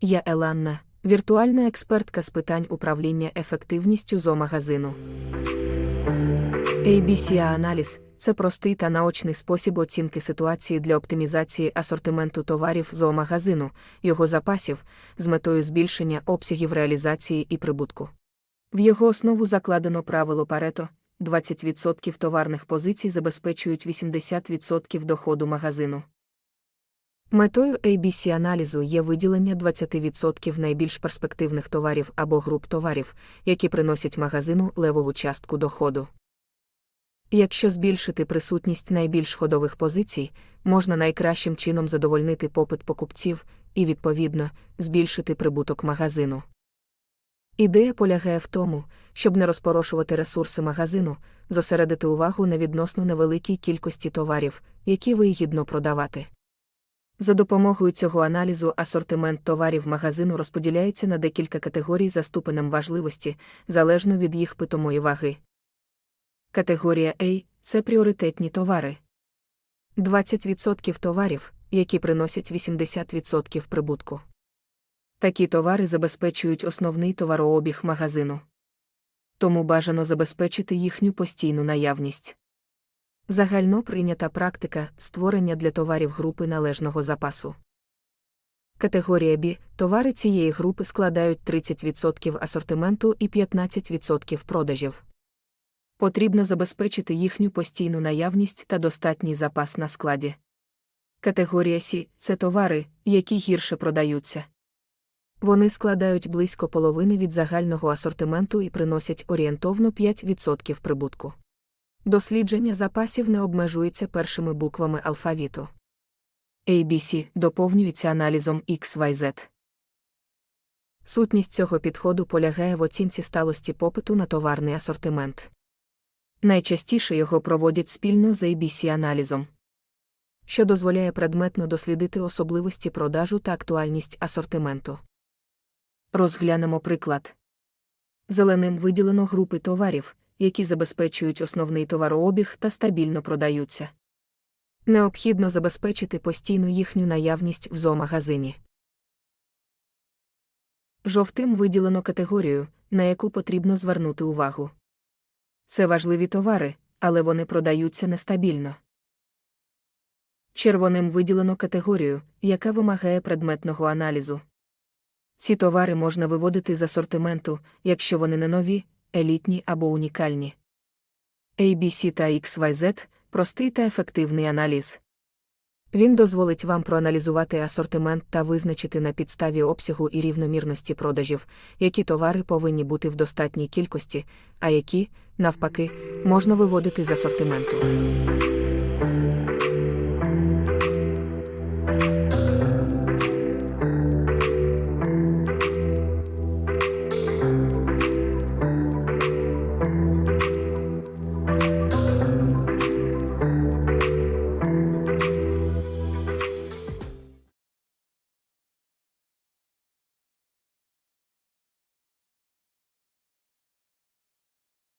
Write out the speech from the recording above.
Я Еланна, віртуальна експертка з питань управління ефективністю зоомагазину. ABC-аналіз це простий та наочний спосіб оцінки ситуації для оптимізації асортименту товарів зоомагазину, його запасів, з метою збільшення обсягів реалізації і прибутку. В його основу закладено правило Парето 20% товарних позицій забезпечують 80% доходу магазину. Метою ABC-аналізу є виділення 20% найбільш перспективних товарів або груп товарів, які приносять магазину левову частку доходу. Якщо збільшити присутність найбільш ходових позицій, можна найкращим чином задовольнити попит покупців і, відповідно, збільшити прибуток магазину. Ідея полягає в тому, щоб не розпорошувати ресурси магазину, зосередити увагу на відносно невеликій кількості товарів, які вигідно продавати. За допомогою цього аналізу асортимент товарів магазину розподіляється на декілька категорій за ступенем важливості, залежно від їх питомої ваги. Категорія A – це пріоритетні товари. 20% товарів, які приносять 80% прибутку. Такі товари забезпечують основний товарообіг магазину. Тому бажано забезпечити їхню постійну наявність. Загально прийнята практика створення для товарів групи належного запасу. Категорія B – товари цієї групи складають 30% асортименту і 15% продажів. Потрібно забезпечити їхню постійну наявність та достатній запас на складі. Категорія C – це товари, які гірше продаються. Вони складають близько половини від загального асортименту і приносять орієнтовно 5% прибутку. Дослідження запасів не обмежується першими буквами алфавіту. ABC доповнюється аналізом XYZ. Сутність цього підходу полягає в оцінці сталості попиту на товарний асортимент. Найчастіше його проводять спільно з ABC-аналізом, що дозволяє предметно дослідити особливості продажу та актуальність асортименту. Розглянемо приклад. Зеленим виділено групи товарів, які забезпечують основний товарообіг та стабільно продаються. Необхідно забезпечити постійну їхню наявність в зоомагазині. Жовтим виділено категорію, на яку потрібно звернути увагу. Це важливі товари, але вони продаються нестабільно. Червоним виділено категорію, яка вимагає предметного аналізу. Ці товари можна виводити з асортименту, якщо вони не нові, елітні або унікальні. ABC та XYZ простий та ефективний аналіз. Він дозволить вам проаналізувати асортимент та визначити на підставі обсягу і рівномірності продажів, які товари повинні бути в достатній кількості, а які, навпаки, можна виводити з асортименту.